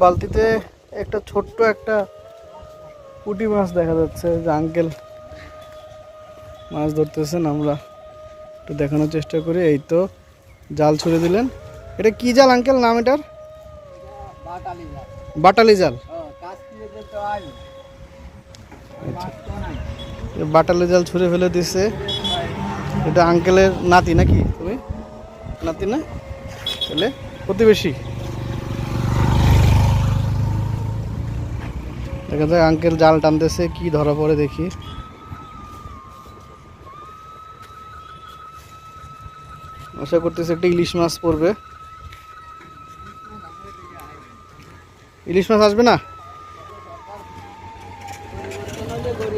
বালতিতে একটা ছোট্ট একটা পুঁটি মাছ দেখা যাচ্ছে যে আঙ্কেল মাছ ধরতেছেন আমরা। একটু দেখানোর চেষ্টা করি এই তো জাল ছুড়ে দিলেন। এটা কি জাল আঙ্কেল? নাম এটার? বাটালি জাল। আচ্ছা। জাল ছুঁড়ে ফেলে দিছে। এটা আঙ্কেলের নাতি নাকি তুমি? নাতি না? তাহলে প্রতিবেশী। দেখা যায় আঙ্কেল জাল টানতেছে, কি ধরা পড়ে দেখি। আশা করতেছে একটা ইলিশ মাছ পড়বে। ইলিশ মাছ আসবে না?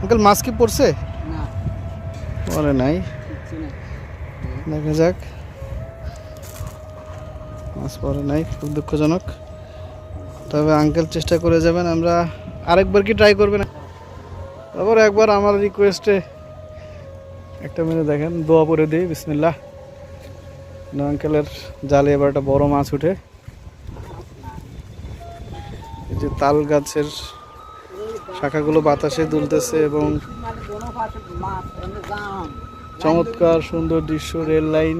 আঙ্কেল মাছ কি পড়ছে পরে নাই। দেখা যাক। মাছ পরে নাই খুব দুঃখজনক। তবে আঙ্কেল চেষ্টা করে যাবেন আমরা আরেকবার কি ট্রাই করবেন? তারপর একবার আমার রিকোয়েস্টে একটা মেরে দেখেন দোয়া পরে দিই বিসমিল্লাহ। না আঙ্কেলের জালে এবার একটা বড় মাছ উঠে। এই যে তাল গাছের শাখাগুলো বাতাসে দুলতেছে এবং চমৎকার সুন্দর দৃশ্য রেল লাইন।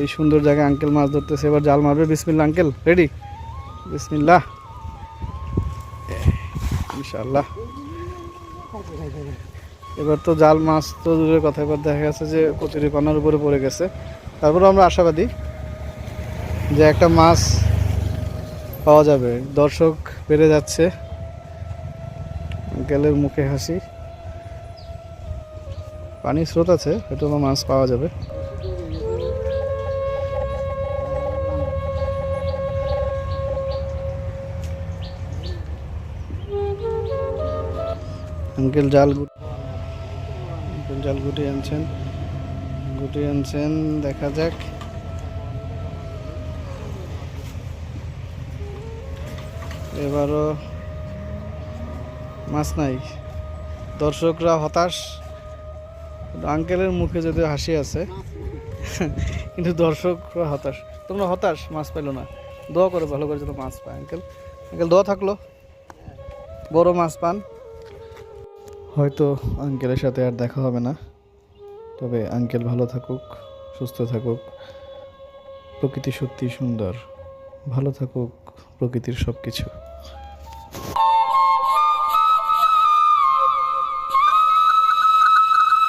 এই সুন্দর জায়গায় আঙ্কেল মাছ ধরতেছে। এবার জাল মারবে। বিসমিল্লা আঙ্কেল। রেডি বিসমিল্লা ইনশাআল্লাহ। এবার তো জাল মাছ তো দূরের কথা। এবার দেখা গেছে যে কচুরি পানার উপরে পড়ে গেছে। তারপরে আমরা আশাবাদী। যে একটা মাছ পাওয়া যাবে। দর্শক বেড়ে যাচ্ছে। আঙ্কেলের মুখে হাসি। পানির স্রোত আছে, হয়তো মাছ পাওয়া যাবে। আঙ্কেল জাল গু- আঙ্কেল জাল গুটিয়ে আনছেন। গুটিয়ে আনছেন, দেখা যাক। এবারও মাছ নাই। দর্শকরা হতাশ। আঙ্কেলের মুখে যদিও হাসি আছে, কিন্তু দর্শকরা হতাশ। তোমরা হতাশ, মাছ পেল না। দোয়া করে ভালো করে যেন মাছ পায় আঙ্কেল। আঙ্কেল, দোয়া থাকল? বড় মাছ পান। হয়তো আঙ্কেলের সাথে আর দেখা হবে না। তবে আঙ্কেল ভালো থাকুক, সুস্থ থাকুক। প্রকৃতি সত্যি সুন্দর। ভালো থাকুক প্রকৃতির সব কিছু